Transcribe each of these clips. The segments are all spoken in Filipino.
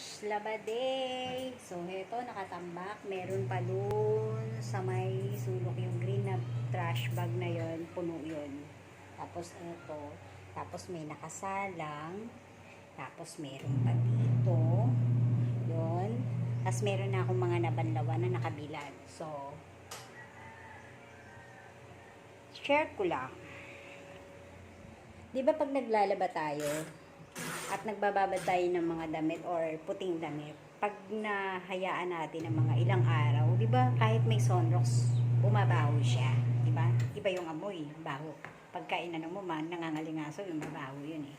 gosh, laba day. So, ito, nakatambak. Meron pa dun sa may sulok yung green na trash bag na yon puno yun. Tapos, ito. Tapos, may nakasalang. Tapos, meron pa dito. Yun. Tapos, meron na akong mga nabanlawan na nakabilad. So, share ko lang. Di ba pag naglalaba tayo, at nagbababad tayo ng mga damit or puting damit, pag nahayaan natin ng mga ilang araw, di ba kahit may sunrocks, bumabaho siya. Di ba? Iba yung amoy, baho. Pagka inano mo man, nangangalingaso, yung mabaho yun eh.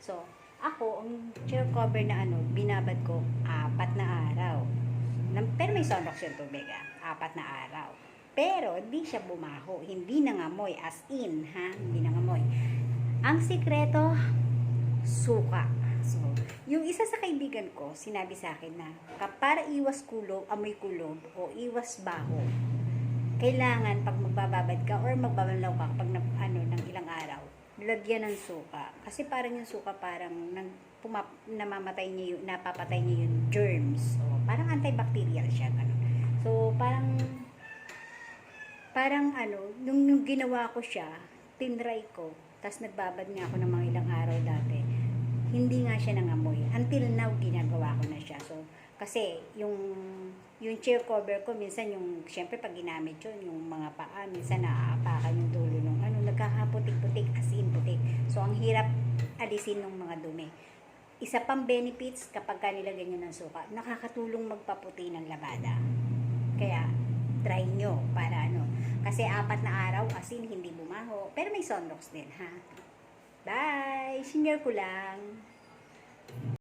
So, ako, ang chair cover na ano, binabad ko apat na araw. Pero may sunrocks yung tubig ah, apat na araw. Pero, di siya bumaho. Hindi nangamoy. As in, ha? Hindi nangamoy. Ang sikreto, suka. So, yung isa sa kaibigan ko, sinabi sa akin na para iwas kulob, amoy kulob o iwas baho, kailangan pag magbababad ka or magbabalaw ka pag na, ano, ng ilang araw, lagyan ng suka. Kasi parang yung suka parang nang, pumap, namamatay niya yung, napapatay niya yung germs. So, parang antibacterial siya. Ganun. So, parang parang ano, nung, nung ginawa ko siya, tinry ko, tapos nagbabad nga ako ng mga ilang araw dati, hindi nga siya nangamoy. Until now, ginagawa ko na siya. So, kasi yung yung chair cover ko, minsan yung, syempre pag ginamit yun, yung mga paa, minsan naaapakan yung dulo ng ano, nagkakaputik-putik, as in putik. So, ang hirap alisin ng mga dumi. Isa pang benefits kapag ka nilagyan nyo ng suka, nakakatulong magpaputi ng labada. Kaya, try nyo para ano. Kasi apat na araw, asin, hindi bumaho. Pero may sunrocks din, ha? Senior ko lang.